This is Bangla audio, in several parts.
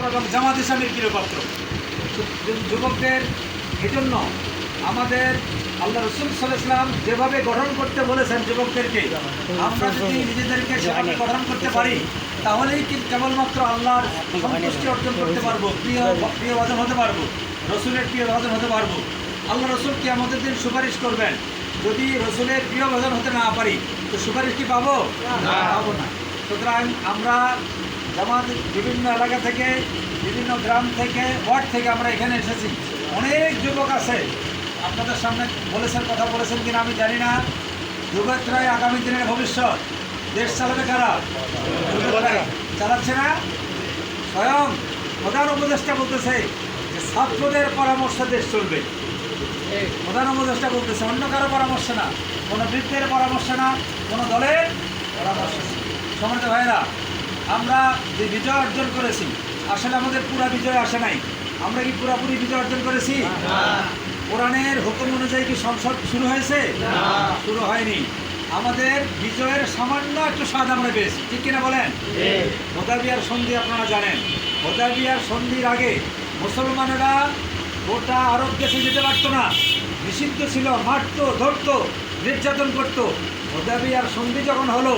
পাত্র এবং জামাত ইসলামের পাত্র যুবকদের এজন্য আমাদের আল্লাহ রসুল সাল্লাম যেভাবে গঠন করতে বলেছেন যুবকদেরকে আমরা যদি নিজেদেরকে সেভাবে গঠন করতে পারি তাহলেই কি কেবলমাত্র আল্লাহর সন্তুষ্টি অর্জন করতে পারব? প্রিয় প্রিয় ভাজন হতে পারব? রসুলের প্রিয় ভাজন হতে পারব? আল্লাহ রসুল কি আমাদের দিন সুপারিশ করবেন? যদি রসুলের প্রিয় ভাজন হতে না পারি তো সুপারিশ কি পাবো? পাবো না। সুতরাং আমরা জামাত বিভিন্ন এলাকা থেকে, বিভিন্ন গ্রাম থেকে, ওয়ার্ড থেকে আমরা এখানে এসেছি। অনেক যুবক আছে। আপনাদের সামনে বলেছেন, কথা বলেছেন কিনা আমি জানি না। যুবকরাই আগামী দিনের ভবিষ্যৎ। দেশ চালাবে কারা? চালাচ্ছে না? স্বয়ং প্রধান উপদেষ্টা বলতেছে যে ছাত্রদের পরামর্শে দেশ চলবে। প্রধান উপদেষ্টা বলতেছে, অন্য কারও পরামর্শ না। কোনো বৃত্তের পরামর্শ না, কোনো দলের পরামর্শ সমাজ ভাইরা আমরা যে বিজয় অর্জন করেছি আসলে আমাদের পুরা বিজয় আসে নাই। আমরা কি পুরাপুরি বিজয় অর্জন করেছি? কোরআনের হুকুম অনুযায়ী কি সংসদ শুরু হয়েছে? শুরু হয়নি। আমাদের বিজয়ের সামান্য একটু স্বাদ আমরা পেয়েছি। ঠিক কিনা বলেন? হোদাবিয়ার সন্ধি আপনারা জানেন। হোদাবিয়ার সন্ধির আগে মুসলমানেরা গোটা আরব দেশে যেতে পারতো না। নিষিদ্ধ ছিল মারতো ধরতো নির্যাতন করতো। হোদাবিয়ার সন্ধি যখন হলো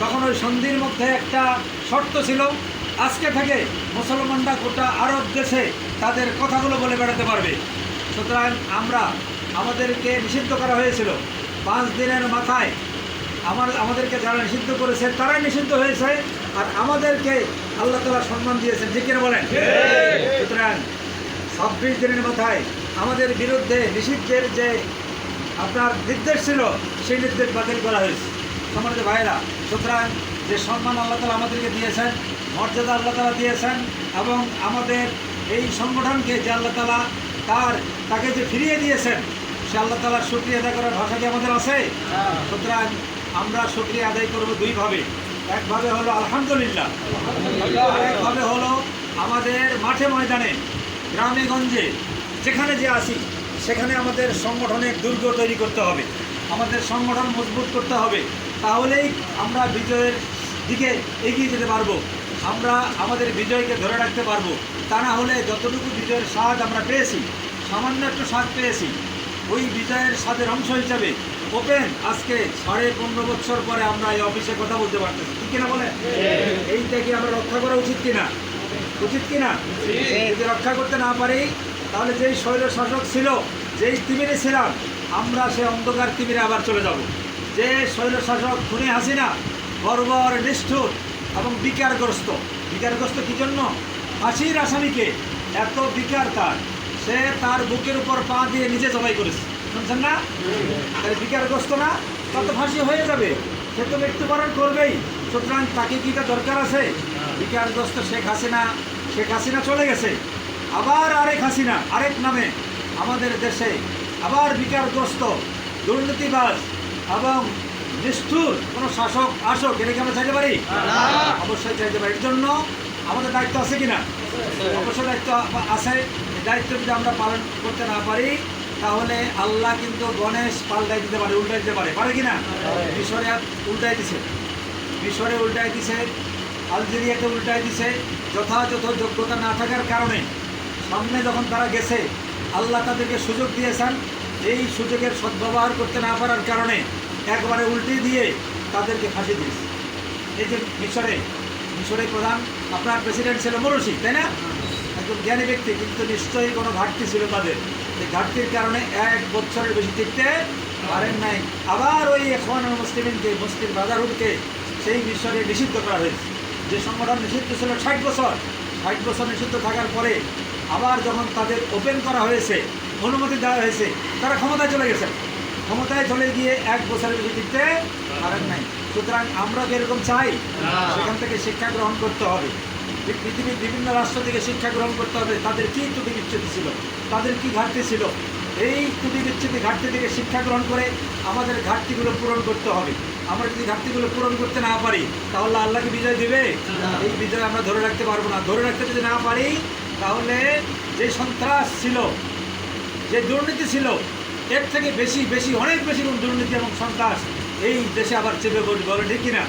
তখন ওই সন্ধির মধ্যে একটা শর্ত ছিল আজকে থেকে মুসলমানরা গোটা আরব দেশে তাদের কথাগুলো বলে বেড়াতে পারবে। সুতরাং আমরা আমাদেরকে নিষিদ্ধ করা হয়েছিল। পাঁচ দিনের মাথায় আমার আমাদেরকে যারা নিষিদ্ধ করেছে তারাই নিষিদ্ধ হয়েছে আর আমাদেরকে আল্লাহ তালা সম্মান দিয়েছেন। ঠিক কিনা বলেন? সুতরাং ছাব্বিশ দিনের মাথায় আমাদের বিরুদ্ধে নিষিদ্ধের যে আপনার নির্দেশ ছিল সেই নির্দেশ বাতিল করা হয়েছে। সম্মানিত ভাইরা সুতরাং যে সম্মান আল্লাহ তালা আমাদেরকে দিয়েছেন, মর্যাদা আল্লাহ তালা দিয়েছেন, এবং আমাদের এই সংগঠনকে যে আল্লাহ তালা তার, তাকে যে ফিরিয়ে দিয়েছেন, সে আল্লাহ তালার শুক্রিয়া আদায় করার ভাষা কি আমাদের আছে? সুতরাং আমরা শুক্রিয়া আদায় করব দুইভাবে। একভাবে হলো আলহামদুলিল্লাহ একভাবে হলো আমাদের মাঠে ময়দানে, গ্রামে গঞ্জে, যেখানে যে আসি সেখানে আমাদের সংগঠনের দুর্গ তৈরি করতে হবে। আমাদের সংগঠন মজবুত করতে হবে তাহলেই আমরা বিজয়ের দিকে এগিয়ে যেতে পারব। আমরা আমাদের বিজয়কে ধরে রাখতে পারব। তা না হলে যতটুকু বিজয়ের স্বাদ আমরা পেয়েছি সামান্য একটু স্বাদ পেয়েছি ওই বিজয়ের স্বাদের অংশ হিসাবে ওপেন। আজকে সাড়ে পনেরো বছর পরে আমরা এই অফিসে কথা বলতে পারতেছি। ঠিক কিনা বলে এইটাকে আমরা রক্ষা করা উচিত কিনা? উচিত কিনা? যদি রক্ষা করতে না পারি তাহলে যেই শৈল শাসক ছিল যেই তিমিরে ছিলাম আমরা সে অন্ধকার তিমিরে আবার চলে যাব। যে শৈলশাসক খুনে হাসিনা বর্বর নিষ্ঠুর এবং বিকারগ্রস্ত। বিকারগ্রস্ত কি জন্য? ফাঁসির আসামিকে এত বিকার তার। সে তার বুকের উপর পা দিয়ে নিজে জবাই করেছে। শুনছেন না? তাহলে বিকারগ্রস্ত না? তত ফাঁসি হয়ে যাবে। সে তো মৃত্যুবরণ করবেই। সুতরাং তাকে কি তা দরকার আছে? বিকারগ্রস্ত শেখ হাসিনা শেখ হাসিনা চলে গেছে। আবার আরেক হাসিনা, আরেক নামে আমাদের দেশে আবার বিকারগ্রস্ত দুর্নীতিবাজ এবং নিষ্ঠুর কোনো শাসক আসক এটা কি আমরা চাইতে পারি? অবশ্যই চাইতে পারি। এর জন্য আমাদের দায়িত্ব আছে কি না অবশ্যই দায়িত্ব আছে। দায়িত্ব যদি আমরা পালন করতে না পারি তাহলে আল্লাহ কিন্তু গণেশ পাল্টাই দিতে পারে উল্টাই দিতে পারে। পারে কিনা? মিশরে উল্টাই দিছে। মিশরে উল্টাই দিছে আলজেরিয়াতে উল্টাই দিছে। যথাযথ যোগ্যতা না থাকার কারণে সামনে যখন তারা গেছে আল্লাহ তাদেরকে সুযোগ দিয়েছেন। এই সুযোগের সদ্ব্যবহার করতে না পারার কারণে একবারে উল্টে দিয়ে তাদেরকে ফাঁসি দিয়েছে। এই যে মিশরে মিশরে প্রধান, আপনার প্রেসিডেন্ট ছিল মরসি তাই না? একজন জ্ঞানী ব্যক্তি, কিন্তু নিশ্চয়ই কোনো ঘাটতি ছিল তাদের। এই ঘাটতির কারণে এক বছরের বেশি টিকতে পারেন নাই। আবার ওই এখন মুসলিমকে মুসলিম ব্রাদারহুডকে সেই মিশরে নিষিদ্ধ করা হয়েছে। যে সংগঠন নিষিদ্ধ ছিল ষাট বছর ষাট বছর নিষিদ্ধ থাকার পরে আবার যখন তাদের ওপেন করা হয়েছে অনুমতি দেওয়া হয়েছে তারা ক্ষমতায় চলে গেছে। ক্ষমতায় চলে গিয়ে এক বছরের বেশি টিকতে পারেন নাই। সুতরাং আমরা কি এরকম চাই সেখান থেকে শিক্ষা গ্রহণ করতে হবে। পৃথিবীর বিভিন্ন রাষ্ট্র থেকে শিক্ষা গ্রহণ করতে হবে তাদের কি ত্রুটি বিচ্ছেদ ছিল তাদের কি ঘাটতি ছিল এই ত্রুটি বিচ্ছেদ ঘাটতি থেকে শিক্ষা গ্রহণ করে আমাদের ঘাটতিগুলো পূরণ করতে হবে। আমরা যদি ঘাটতিগুলো পূরণ করতে না পারি তাহলে আল্লাহকে বিজয় দেবে? এই বিজয় আমরা ধরে রাখতে পারব না। ধরে রাখতে যদি না পারি তাহলে যে সন্ত্রাস ছিল, যে দুর্নীতি ছিল, এর থেকে বেশি বেশি, অনেক বেশি দুর্নীতি এবং সন্ত্রাস এই দেশে আবার চেপে বসবে, বলে ঠিক কিনা?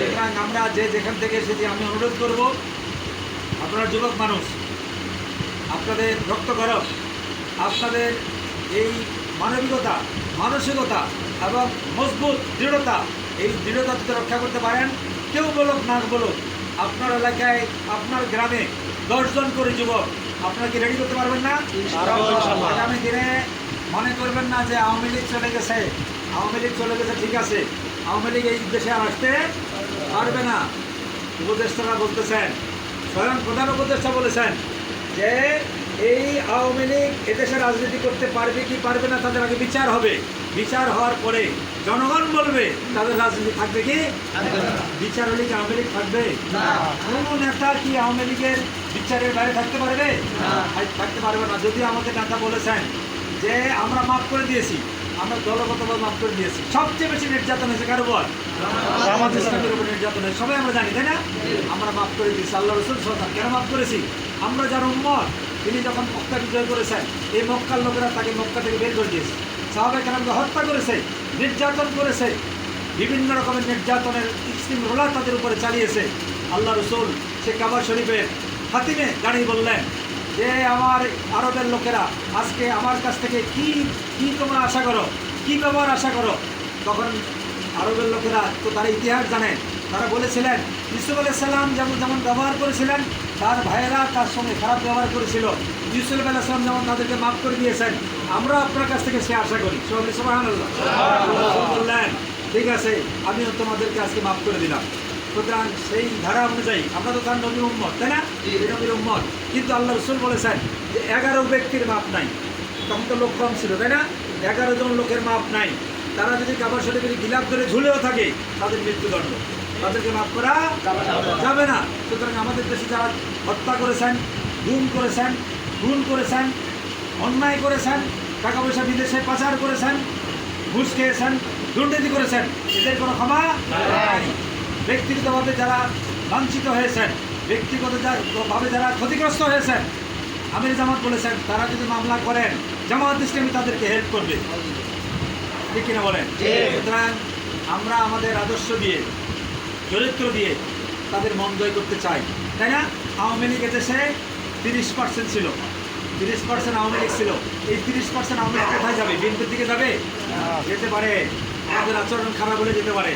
সুতরাং আমরা যে যেখান থেকে এসেছি, আমি অনুরোধ করব, আপনারা যুবক মানুষ, আপনাদের রক্ত গরম, আপনাদের এই মানবিকতা, মানসিকতা এবং মজবুত দৃঢ়তা, এই দৃঢ়তা যদি রক্ষা করতে পারেন। কেউ বলুক, না বলুক, আপনার এলাকায়, আপনার গ্রামে দশজন করে যুবক আপনারা কি রেডি করতে পারবেন না। আগামী দিনে মনে করবেন না যে আওয়ামী লীগ চলে গেছে। আওয়ামী লীগ চলে গেছে ঠিক আছে। আওয়ামী লীগ এই দেশে আর আসতে পারবে না। উপদেষ্টারা বলতেছেন স্বয়ং প্রধান উপদেষ্টা বলেছেন যে এই আওয়ামী লীগ এদেশে রাজনীতি করতে পারবে কি পারবে না তাদের আগে বিচার হবে। বিচার হওয়ার পরে জনগণ বলবে তাদের রাজনীতি থাকবে কি? বিচার হলে কি আওয়ামী লীগ থাকবে? কোনো নেতা কি আওয়ামী লীগের বিচারের বাইরে থাকতে পারবে? থাকতে পারবে না। যদি আমাদের নেতা বলেছেন যে আমরা মাফ করে দিয়েছি আমরা দলগতভাবে মাফ করে দিয়েছি সবচেয়ে বেশি নির্যাতন হয়েছে কারও বল জামাত ইসলামের উপর নির্যাতন হয়েছে। সবাই আমরা জানি তাই না? আমরা মাফ করে দিয়েছি আল্লাহ রসুল সরকার কেন মাফ করেছি? আমরা যার উম্মত তিনি যখন মক্কা বিজয় করেছেন, এই মক্কার লোকেরা তাকে মক্কা থেকে বের করে দিয়েছে। সাহাবাই কালামকে হত্যা করেছে, নির্যাতন করেছে, বিভিন্ন রকমের নির্যাতনের স্কিম রোলার তাদের উপরে চালিয়েছে। আল্লাহ রসুল সে কাবা শরীফের হাতিমে দাঁড়িয়ে বললেন যে আমার আরবের লোকেরা, আজকে আমার কাছ থেকে কি কি তোমরা আশা করো? কি ব্যবহার আশা করো? তখন আরবের লোকেরা তো তারা ইতিহাস জানেন তারা বলেছিলেন ইউসুফ আলাইসাল্লাম যেমন যেমন ব্যবহার করেছিলেন তার ভাইয়েরা তার সঙ্গে খারাপ ব্যবহার করেছিল। ইউসুফ আলাইসাল্লাম যেমন তাদেরকে মাফ করে দিয়েছেন আমরা আপনার কাছ থেকে সে আশা করি। সবাই। বললেন ঠিক আছে আমিও তোমাদেরকে আজকে মাফ করে দিলাম। সুতরাং সেই ধারা অনুযায়ী আমরা তো তার নবী উম্মত তাই না? নবীর উম্মত। কিন্তু আল্লাহ রসুল বলেছেন যে এগারো ব্যক্তির মাপ নাই। তখন তো লোক কম ছিল তাই না? এগারো জন লোকের মাপ নাই। তারা যদি কাবার শরীফের গিলাপ ধরে ঝুলেও থাকে তাদের মৃত্যুদণ্ড। তাদেরকে মাফ করা যাবে না। সুতরাং আমাদের দেশে যারা হত্যা করেছেন গুম করেছেন খুন করেছেন অন্যায় করেছেন টাকা পয়সা বিদেশে পাচার করেছেন ঘুষ খেয়েছেন দুর্নীতি করেছেন এদের কোনো ক্ষমা নাই। ব্যক্তিগতভাবে যারা লাঞ্ছিত হয়েছেন ব্যক্তিগত যা- যারা ক্ষতিগ্রস্ত হয়েছেন আমির জামাত বলেছেন তারা যদি মামলা করেন জামাত ইসলামী তাদেরকে হেল্প করবে। ঠিক কিনা বলেন? সুতরাং আমরা আমাদের আদর্শ দিয়ে চরিত্র দিয়ে তাদের মন জয় করতে চাই তাই না? আওয়ামী লীগ দেশে তিরিশ পার্সেন্ট ছিল। তিরিশ পার্সেন্ট আওয়ামী লীগ ছিল। এই তিরিশ পার্সেন্ট আওয়ামী লীগ কোথায় যাবে? বিএনপির দিকে যাবে? যেতে পারে। আমাদের আচরণ খারাপ হলে যেতে পারে।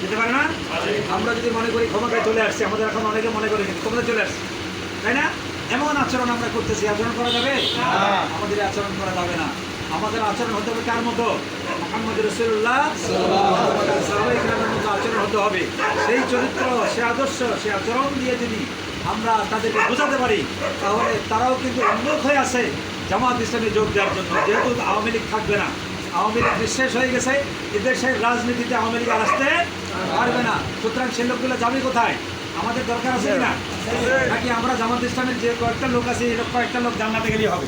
যেতে পারে না? আমরা যদি মনে করি ক্ষমতায় চলে আসছি আমাদের এখন অনেকে মনে করে কিন্তু ক্ষমতায় চলে আসছে। তাই না? এমন আচরণ আমরা করতেছি। আচরণ করা যাবে? আমাদের আচরণ করা যাবে না। আমাদের আচরণ হতে হবে কার মতো? মোহাম্মদ রসুল্লাহ সাহাবাহিকের মতো আচরণ হতে হবে। সেই চরিত্র, সে আদর্শ, সে আচরণ দিয়ে যদি আমরা তাদেরকে বোঝাতে পারি, তাহলে তারাও কিন্তু উন্মুখ হয়ে আছে। জামাত ইসলামে যোগ দেওয়ার জন্য। যেহেতু আওয়ামী লীগ থাকবে না। আওয়ামী লীগ নিঃশেষ হয়ে গেছে। এদেশের রাজনীতিতে আওয়ামী লীগ আর আসতে পারবে না। সুতরাং সে লোকগুলো যাবে কোথায়? আমাদের দরকার আছে কিনা? নাকি আমরা জামাত ইসলামের যে কয়েকটা লোক আছে এই কয়েকটা লোক জান্নাতে গেলেই হবে?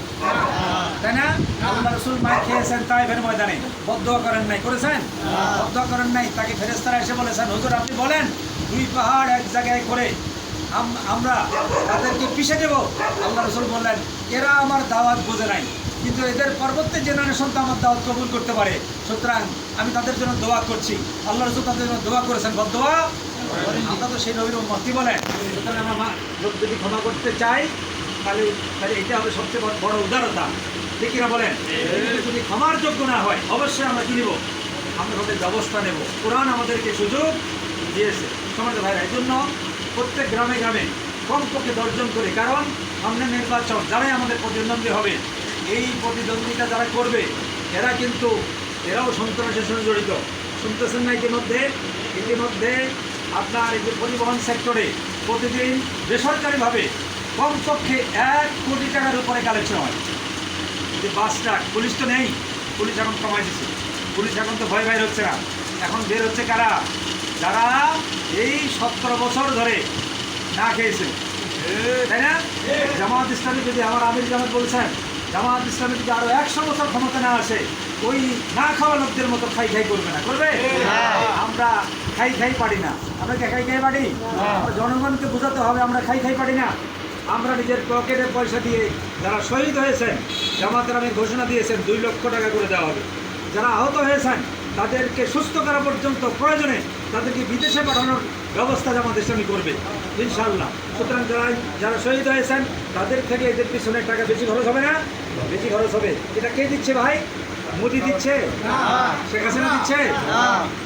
তাই না? আল্লাহ রসুল মায়ের খেয়েছেন তাই ফের ময়দানে। বদ্ধ করেন নাই। করেছেন? বদ্ধ করেন নাই। তাকে ফেরেস্তারা এসে বলেছেন, হুজুর, আপনি বলেন, দুই পাহাড় এক জায়গায় করে আমরা তাদেরকে পিষে দেব? আল্লাহ রসুল বললেন, এরা আমার দাওয়াত বোঝে নাই। কিন্তু এদের পরবর্তী জেনারেশন তো আমার দাওয়াত কবুল করতে পারে। সুতরাং আমি তাদের জন্য দোয়া করছি। আল্লাহ রসুল তাদের জন্য দোয়া করেছেন। বদোয়া আমরা তো সেই নবীর মতি বলেন? সুতরাং আমরা লোক যদি ক্ষমা করতে চাই তাহলে তাহলে এটা হবে সবচেয়ে বড়- উদারতা। ঠিক কিনা বলেন? যদি ক্ষমার যোগ্য না হয়, অবশ্যই আমরা কি নেব? আমরা তাদের ব্যবস্থা নেব। কোরআন আমাদেরকে সুযোগ দিয়েছে। সমাজ ভাইরা এই জন্য প্রত্যেক গ্রামে গ্রামে কমপক্ষে দর্জন করে, কারণ সামনে নির্বাচন, যারাই আমাদের প্রতিদ্বন্দ্বী হবে, এই প্রতিদ্বন্দ্বিতা যারা করবে, এরা কিন্তু এরাও সন্ত্রাসের সঙ্গে জড়িত। শুনতেছেন না ইতিমধ্যে? ইতিমধ্যে আপনার এই যে পরিবহন সেক্টরে প্রতিদিন বেসরকারিভাবে কমপক্ষে এক কোটি টাকার উপরে কালেকশন হয়। যে বাস ট্রাক পুলিশ তো নেই পুলিশ এখন কমাই দিচ্ছে পুলিশ এখন তো ভয় ভয় হচ্ছে না। এখন বের হচ্ছে কারা? যারা এই সতেরো বছর ধরে না খেয়েছে। তাই না? জামাত ইসলামী যদি আমার আমির জামাত বলছেন জামাত ইসলামী যদি আরও একশো বছর ক্ষমতা না আসে ওই না খাওয়া লোকদের মতো খাই খাই করবে না। করবে? আমরা খাই খাই পারি না। আমরা কি খাই খাই পারি জনগণকে বোঝাতে হবে আমরা খাই খাই পারি না। আমরা নিজের পকেটে পয়সা দিয়ে যারা শহীদ হয়েছেন জামাতের আমি ঘোষণা দিয়েছেন দুই লক্ষ টাকা করে দেওয়া হবে। যারা আহত হয়েছেন তাদেরকে সুস্থ করা পর্যন্ত প্রয়োজনে তাদেরকে বিদেশে পাঠানোর ব্যবস্থা জামাত ইসলামী করবে ইনশাআল্লাহ। সুতরাং যারা যারা শহীদ হয়েছেন তাদের থেকে এদের পিছনে টাকা বেশি খরচ হবে না? বেশি খরচ হবে। এটা কে দিচ্ছে ভাই? মোদি দিচ্ছে? শেখ হাসিনা দিচ্ছে?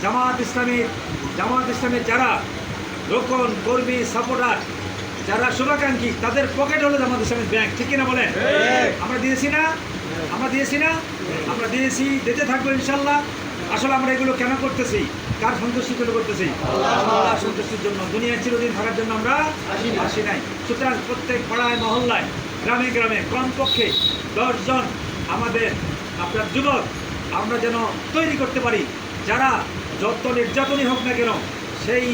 জামাত ইসলামীর জামাত ইসলামের যারা লোকন কর্মী সাপোর্টার যারা শুভাকাঙ্ক্ষী তাদের পকেট হলো জামাত ইসলামের ব্যাংক ঠিক কিনা বলেন? আমরা দিয়েছি না? আমরা দিয়েছি না? আমরা দিয়েছি দিতে থাকব ইনশাল্লাহ। আসলে আমরা এগুলো কেন করতেছি? কার সন্তুষ্টির জন্য করতেছি? আল্লাহ সন্তুষ্টির জন্য। দুনিয়ায় চিরদিন থাকার জন্য আমরা আসি নাই। সুতরাং প্রত্যেক পাড়ায় মহল্লায় গ্রামে গ্রামে কমপক্ষে দশজন আমাদের আপনার যুবক আমরা যেন তৈরি করতে পারি। যারা যত নির্যাতনই হোক না কেন সেই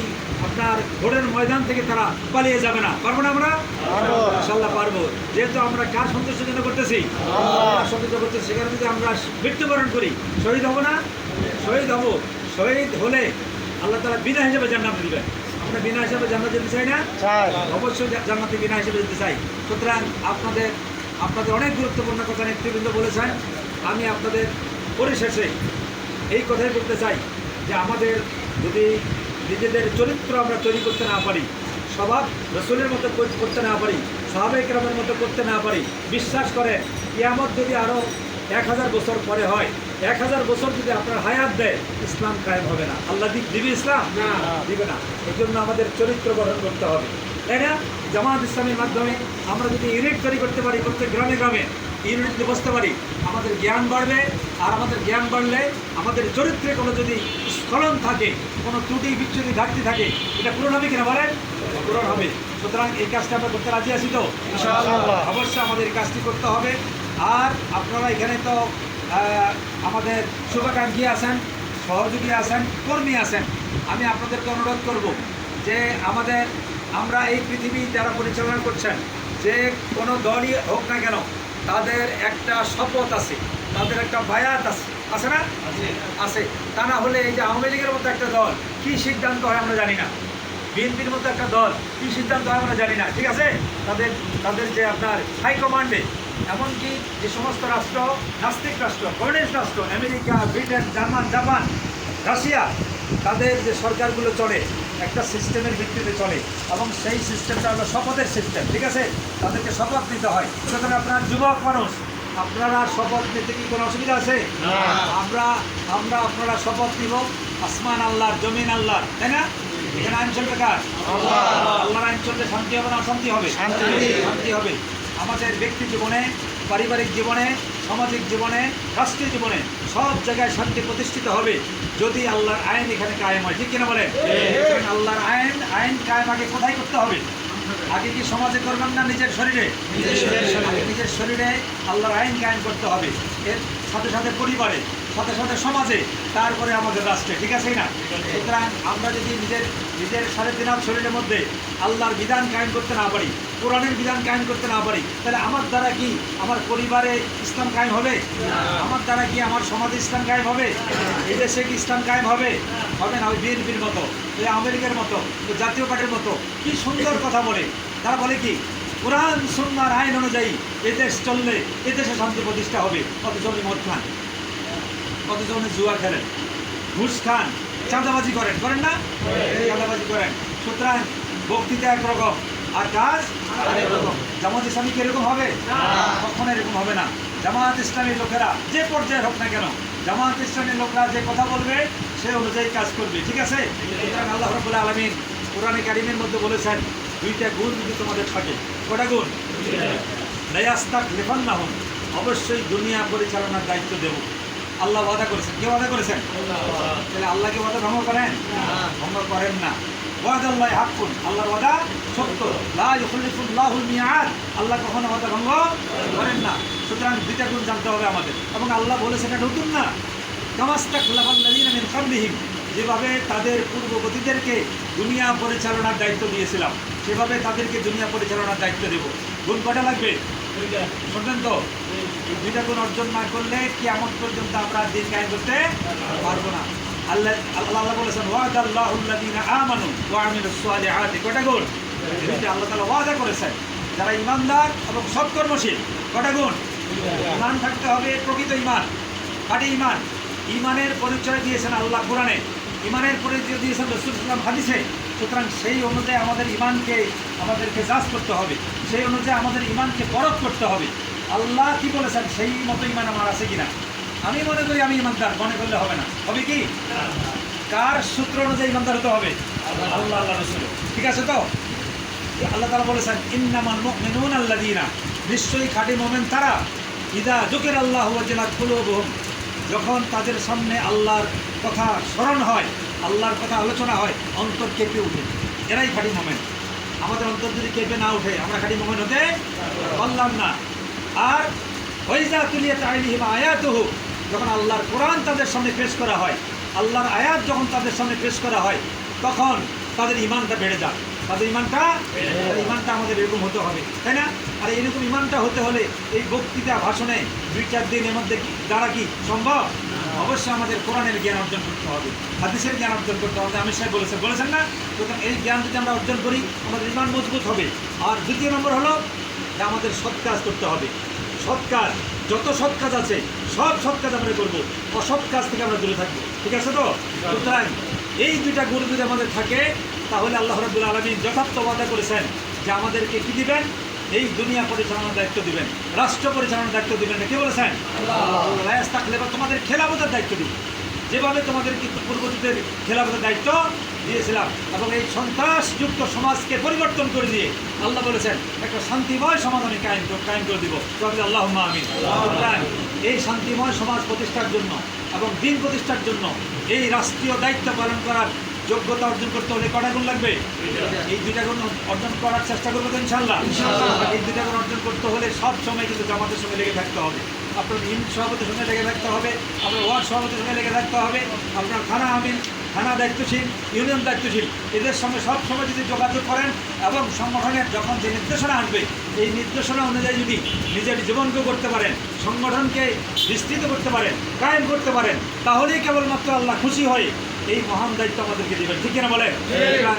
আপনার ভোটের ময়দান থেকে তারা পালিয়ে যাবে না। পারব না আমরা? ইনশাল্লাহ পারব। যেহেতু আমরা কার সন্তুষ্টির জন্য করতেছি? সন্তুষ্ট করতেছি? সেখানে যদি আমরা মৃত্যুবরণ করি শহীদ হব না? শহীদ হব। শহীদ হলে আল্লাহ তালা বিনা হিসেবে জান্নাত দিবেন আমরা বিনা হিসেবে জান্নাত যেতে চাই না? অবশ্যই জান্নাতে বিনা হিসেবে যেতে চাই। সুতরাং আপনাদের আপনাদের অনেক গুরুত্বপূর্ণ কথা নেতৃবৃন্দ বলেছেন। আমি আপনাদের পরিশেষে এই কথাই বলতে চাই যে আমাদের যদি নিজেদের চরিত্র আমরা তৈরি করতে না পারি স্বভাব রসুলের মতো করতে না পারি সাহাবেক রামের মতো করতে না পারি বিশ্বাস করে কিয়ামত যদি আরও এক হাজার বছর পরে হয় এক হাজার বছর যদি আপনার হায়াত দেয় ইসলাম কায়েম হবে না। আল্লাহ দিবে ইসলাম? না। দিবে না। এই জন্য আমাদের চরিত্র গঠন করতে হবে। তাই না? জামাত ইসলামের মাধ্যমে আমরা যদি ইউনিট তৈরি করতে পারি প্রত্যেক গ্রামে গ্রামে ইউনিট বসতে পারি আমাদের জ্ঞান বাড়বে আর আমাদের জ্ঞান বাড়লে আমাদের চরিত্রে কোনো যদি স্খলন থাকে কোনো ত্রুটি বিচ্ছুতি ঘাটতি থাকে এটা পূরণ হবে কিনা বলেন? পূরণ হবে। সুতরাং এই কাজটা আমরা করতে রাজি আছি তো? অবশ্যই আমাদের এই কাজটি করতে হবে। আর আপনারা এখানে তো আমাদের শুভাকাঙ্ক্ষী আছেন সহযোগী আছেন কর্মী আছেন। আমি আপনাদেরকে অনুরোধ করব যে আমাদের আমরা এই পৃথিবী যারা পরিচালনা করছেন যে কোনো দলই হোক না কেন তাদের একটা শপথ আছে তাদের একটা বায়াত আছে আছে না? আছে। তা না হলে এই যে আওয়ামী লীগের মতো একটা দল কি সিদ্ধান্ত হয় আমরা জানি না। বিএনপির মতো একটা দল কি সিদ্ধান্ত হয় আমরা জানি না ঠিক আছে? তাদের তাদের যে আপনার হাইকমান্ডে এমনকি যে সমস্ত রাষ্ট্র নাস্তিক রাষ্ট্র কমিউনিস্ট রাষ্ট্র America Britain German Japan Russia তাদের যে সরকারগুলো চলে একটা সিস্টেমের ভিত্তিতে চলে এবং সেই সিস্টেমটা হলো শপথের সিস্টেম ঠিক আছে? তাদেরকে শপথ দিতে হয়। সুতরাং আপনার যুবক মানুষ আপনারা শপথ নিতে কি কোনো অসুবিধা আছে? আমরা আমরা আপনারা শপথ নিব আসমান আল্লাহর জমিন আল্লাহর তাই না? এখানে আইন চলবে কার? আল্লাহর। আইন চললে শান্তি হবে না অশান্তি হবে? শান্তি। শান্তি হবে। আমাদের ব্যক্তি জীবনে পারিবারিক জীবনে সামাজিক জীবনে রাষ্ট্রীয় জীবনে সব জায়গায় শান্তি প্রতিষ্ঠিত হবে। যদি আল্লাহর আইন এখানে কায়েম হয় ঠিক কিনা বলেন? আল্লাহর আইন আইন কায়েম আগে কোথায় করতে হবে? আগে কি সমাজে করবেন না নিজের শরীরে। আগে নিজের শরীরে আল্লাহর আইন কায়েম করতে হবে। এর সাথে সাথে পরিবারে। সাথে সাথে সমাজে তারপরে আমাদের রাষ্ট্রে ঠিক আছে না সুতরাং আমরা যদি নিজের নিজের সাড়ে তিন হাত শরীরের মধ্যে আল্লাহর বিধান কায়েম করতে না পারি কোরআনের বিধান কায়েম করতে না পারি তাহলে আমার দ্বারা কি আমার পরিবারে ইসলাম কায়েম হবে? আমার দ্বারা কি আমার সমাজে ইসলাম কায়েম হবে? এই দেশে কি ইসলাম কায়েম হবে? হবে না ওই বিএনপির মতো ওই আমেরিকার মতো ওই জাতীয় পার্টির মতো। কি সুন্দর কথা বলে। তারা বলে কি কোরআন সুন্নার আইন অনুযায়ী এদেশ চললে এদেশে শান্তি প্রতিষ্ঠা হবে অথচ খান উনি জুয়া খেলেন? ঘুষ খান চাঁদাবাজি করেন করেন না? চাঁদাবাজি করেন। সুতরাং বক্তৃতা একরকম আর কাজ জামাত ইসলামী কি এরকম হবে? কখনো এরকম হবে না। জামাত ইসলামী লোকেরা যে পর্যায়ে হোক না কেন জামাত ইসলামী লোকরা যে কথা বলবে সে অনুযায়ী কাজ করবে। ঠিক আছে? সুতরাং আল্লাহ রবুল্লাহ আলমিন কোরআনে কারিমের মধ্যে বলেছেন দুইটা গুণ যদি তোমাদের থাকে। কটা গুণ? নয়াস্তাক লেফান না হন অবশ্যই দুনিয়া পরিচালনার দায়িত্ব দেব। আল্লাহ ওয়াদা করেছেন। কে ওয়াদা করেছেন? তাহলে আল্লাহকে ওয়াদা ভঙ্গ করেন? ভঙ্গ করেন না। ওয়াদ আল্লাহ হাক্কুন। আল্লাহর ওয়াদা সত্য। লা ইউখলিফুল্লাহুল মিয়াদ আল্লাহ কখনো ওয়াদা ভঙ্গ করেন না। সুতরাং দুইটা গুণ জানতে হবে আমাদের। এবং আল্লাহ বলেছেন এটা নতুন না। লাভাল্লাযিনা মিন কাবলিহিম যেভাবে তাদের পূর্ববর্তীদেরকে দুনিয়া পরিচালনার দায়িত্ব দিয়েছিলাম, সেভাবে তাদেরকে দুনিয়া পরিচালনার দায়িত্ব দেব। গুণ কটা লাগবে? শুনলেন তো? এই দুইটা গুণ অর্জন না করলে কি এমন পর্যন্ত আমরা দিন গায়ে করতে পারব না। আল্লাহ আল্লাহ আল্লাহ বলেছেন ওয়াদ আল্লাহুল্লাযিনা আমানু ওয়া আমিলুস সালিহাতি। কটা গুণ? দুইটা আল্লাহ তাআলা ওয়াদা করেছেন। যারা ইমানদার এবং সৎকর্মশীল কটা গুণ? ইমান থাকতে হবে, প্রকৃত ইমান। খাঁটি ইমান। ইমানের পরিচয় দিয়েছেন আল্লাহ কোরআনে। ইমানের পরিচয় দিয়েছেন রসুল ইসলাম হাদিসে। সুতরাং সেই অনুযায়ী আমাদের ইমানকে আমাদেরকে জাজ করতে হবে। সেই অনুযায়ী আমাদের ইমানকে পরখ করতে হবে। আল্লাহ কি বলেছেন? সেই মতো ইমান আমার আছে কিনা? আমি মনে করি আমি ইমানদার মনে করলে হবে না। হবে কি? কার সূত্র অনুযায়ী ইমানদার হতে হবে? আল্লাহ আল্লাহ রসুল ঠিক আছে তো? আল্লাহ তালা বলেছেন ইন্নামান মুমিনুন আল্লাযীনা। নিশ্চয়ই খাঁটি মোমেন তারা। ইদা যুকের আল্লাহ ওয়াজিলাত কুলুবুহুম। যখন তাদের সামনে আল্লাহর কথা স্মরণ হয়, আল্লাহর কথা আলোচনা হয়, অন্তর কেঁপে উঠে এরাই খাঁটি মোমেন। আমাদের অন্তর যদি কেঁপে না উঠে আমরা খাঁটি মোমেন হতে পারলাম না। আর ওইজা তুলিয়ে তাইলিহিম আয়াতুহু, যখন আল্লাহর কোরআন তাদের সামনে পেশ করা হয়, আল্লাহর আয়াত যখন তাদের সামনে পেশ করা হয়, তখন তাদের ইমানটা বেড়ে যায়। তাদের ইমানটা ইমানটা আমাদের এরকম হতে হবে, তাই না? আর এরকম ইমানটা হতে হলে এই বক্তৃতা ভাষণে দুই চার দিনের মধ্যে কি দ্বারা কি সম্ভব? অবশ্যই আমাদের কোরআনের জ্ঞান অর্জন করতে হবে। হাদিসের জ্ঞান অর্জন করতে হবে। আমি সাহেব বলেছেন বলেছেন না? এই জ্ঞান যদি আমরা অর্জন করি, আমাদের ইমান মজবুত হবে। আর দ্বিতীয় নম্বর হলো যে আমাদের সৎ কাজ করতে হবে। সৎ কাজ যত সৎ কাজ আছে সব সৎ কাজ আমরা করব। অসৎ কাজ থেকে আমরা দূরে থাকব। ঠিক আছে তো? সুতরাং এই দুইটা গুণ যদি আমাদের থাকে তাহলে আল্লাহ রবুল আলমী যথার্থ ওয়াদা করেছেন যে আমাদেরকে কী দিবেন? এই দুনিয়া পরিচালনার দায়িত্ব দিবেন। রাষ্ট্র পরিচালনার দায়িত্ব দিবেন না। কে বলেছেন? রায়াস থাকলে বা তোমাদের খেলাফতের দায়িত্ব দিবেন যেভাবে তোমাদের কিন্তু পূর্বজীদের খেলাফতের দায়িত্ব দিয়েছিলাম এবং এই সন্ত্রাসযুক্ত সমাজকে পরিবর্তন করে দিয়ে আল্লাহ বলেছেন একটা শান্তিময় সমাজ আমি কায়েম কায়েম করে দিব। তবে আল্লাহ আমি এই শান্তিময় সমাজ প্রতিষ্ঠার জন্য এবং দিন প্রতিষ্ঠার জন্য এই রাষ্ট্রীয় দায়িত্ব পালন করার যোগ্যতা অর্জন করতে হলে কটা গুণ লাগবে? এই দুইটা গুণ অর্জন করার চেষ্টা করব তো ইনশাল্লাহ এই দুইটা গুণ অর্জন করতে হলে সব সময় কিন্তু জামাতের সঙ্গে লেগে থাকতে হবে। আপনার ইউনিট সভাপতির সঙ্গে লেগে থাকতে হবে আপনার ওয়ার্ড সভাপতির সঙ্গে লেগে থাকতে হবে আপনার থানা আমিন থানা দায়িত্বশীল, ইউনিয়ন দায়িত্বশীল, এদের সঙ্গে সব সময় যদি যোগাযোগ করেন এবং সংগঠনের যখন যে নির্দেশনা আসবে, এই নির্দেশনা অনুযায়ী যদি নিজের জীবনকে করতে পারেন, সংগঠনকে বিস্তৃত করতে পারেন, কায়েম করতে পারেন, তাহলেই কেবলমাত্র আল্লাহ খুশি হয়ে এই মহান দায়িত্ব আমাদেরকে দেবেন। ঠিক কিনা বলেন?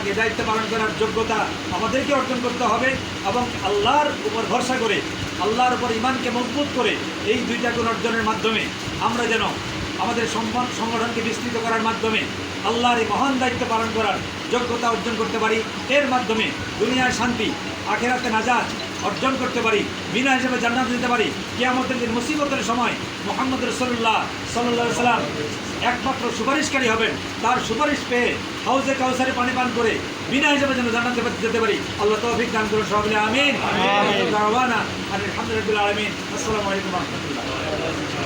এই দায়িত্ব পালন করার যোগ্যতা আমাদেরকে অর্জন করতে হবে এবং আল্লাহর উপর ভরসা করে, আল্লাহর উপর ইমানকে মজবুত করে এই দুইটা গুণ অর্জনের মাধ্যমে আমরা যেন আমাদের সংগঠন- সংগঠনকে বিস্তৃত করার মাধ্যমে আল্লাহর এই মহান দায়িত্ব পালন করার যোগ্যতা অর্জন করতে পারি এর মাধ্যমে দুনিয়ার শান্তি আখেরাতে নাজাজ অর্জন করতে পারি বিনা হিসেবে জান্নাত দিতে পারি কেয়ামতের দিন মুসিবতের সময় মোহাম্মদ রসল্লাহ সাল্লাহ সাল্লাম একমাত্র সুপারিশকারী হবেন তার সুপারিশ পেয়ে হাউজে কাউসারে পানি পান করে বিনা হিসেবে যেন জান্নাত যেতে পারি। আল্লাহ তৌফিক দান করুন সবাই আমিন। আলহামদুলিল্লাহ আলমিন। আসসালামু আলাইকুম রহমতুল্লাহ।